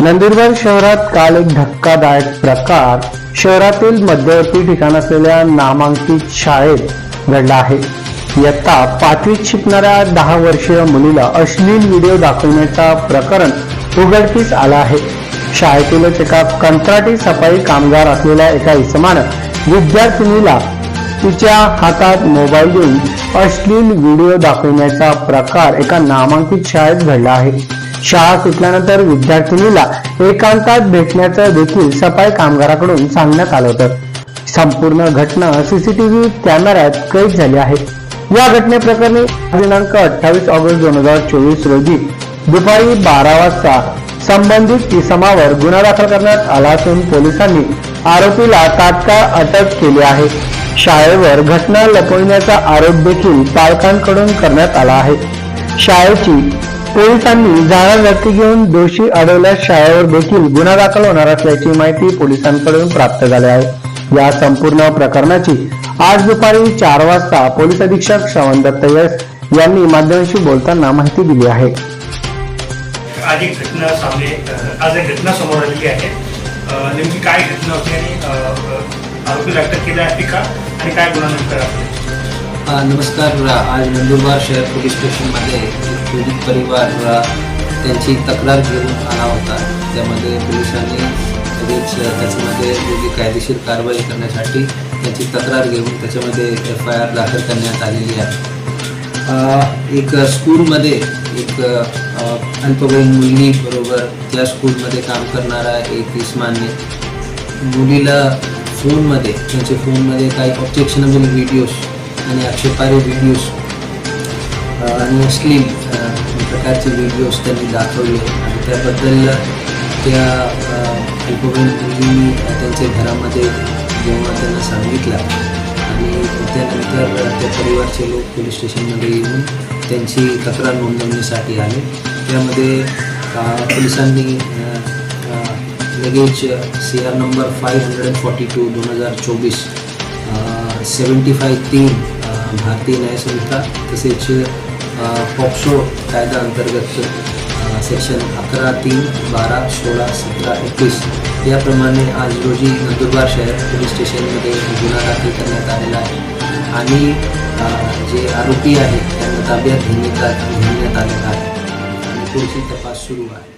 नंदुरबार शहरात काल एक धक्कादायक प्रकार शहरातील मध्यवर्ती ठिकाण असलेल्या नामांकित शाळेत घडला आहे. इयत्ता पाचवीत शिकणाऱ्या दहा वर्षीय मुलीला अश्लील व्हिडिओ दाखवण्याचा प्रकरण उघडकीस आला आहे. शाळेतीलच एका कंत्राटी सफाई कामगार असलेल्या एका इसमानं विद्यार्थिनीला तिच्या हातात मोबाईल देऊन अश्लील व्हिडिओ दाखवण्याचा प्रकार एका नामांकित शाळेत घडला आहे. शाळा सुटल्यानंतर विद्यार्थिनीला एकांतात भेटण्याचं देखील सफाई कामगाराकडून सांगण्यात आलं होतं. संपूर्ण घटना सीसीटीव्ही कॅमेऱ्यात कैद झाली आहे. या घटनेप्रकरणी दिनांक अठ्ठावीस ऑगस्ट दोन हजार चोवीस रोजी दुपारी बारा वाजता संबंधित इसमावर गुन्हा दाखल करण्यात आला असून पोलिसांनी आरोपीला तात्काळ अटक केली आहे. शाळेवर घटना लपविण्याचा आरोप देखील पालकांकडून करण्यात आला आहे. शाळेची पोलिसांनी जाळा व्यक्ती घेऊन दोषी आढळल्यास शाळेवर देखील गुन्हा दाखल होणार असल्याची माहिती पोलिसांकडून प्राप्त झाली आहे. या संपूर्ण प्रकरणाची आज दुपारी चार वाजता पोलीस अधीक्षक श्रवण दत्त यस यांनी माध्यमांशी बोलताना माहिती दिली आहे. आज एक घटना सामने आज एक घटना समोर आलेली आहे. नेमकी काय घटना होती आणि आरोपीला अटक केली आहे का? आणि काय गुन्हा नंतर आपण नमस्कार. आज नंदुरबार शहर पोलीस स्टेशनमध्ये पीडित परिवार त्यांची तक्रार घेऊन आला होता. त्यामध्ये पोलिसांनी लगेच त्याच्यामध्ये योग्य कायदेशीर कारवाई करण्यासाठी त्यांची तक्रार घेऊन त्याच्यामध्ये एफ आय आर दाखल करण्यात आलेली आहे. एक स्कूलमध्ये एक अल्पवयीन मुलगी बरोबर त्या स्कूलमध्ये काम करणारा एक इस्मानने मुलीला फोनमध्ये त्यांच्या फोनमध्ये काही ऑब्जेक्शनेबल व्हिडिओज आणि आक्षेपार्ह व्हिडिओज आणि अश्लील प्रकारचे व्हिडिओज त्यांनी दाखवले. आणि त्याबद्दल त्या अ, त्यांच्या घरामध्ये जेव्हा त्यांना सांगितलं आणि त्यानंतर त्या परिवारचे लोक पोलीस स्टेशनमध्ये येऊन त्यांची तक्रार नोंदवण्यासाठी आले. त्यामध्ये पोलिसांनी लगेच C R number five hundred forty two दोन हजार चोवीस सेवन्टी फाय तीन भारतीय न्यायसंहिता तसेच अ, पॉक्सो कायदा अंतर्गत सेक्शन अकरा तीन बारा सोळा सतरा एकवीस याप्रमाणे आज रोजी नंदुरबार शहर पोलीस स्टेशनमध्ये गुन्हा दाखल करण्यात आलेला आहे. आणि जे आरोपी आहेत त्यांना ताब्यात घेण्यात घेण्यात आलेला आहे. आणि पुढची तपास सुरू आहे.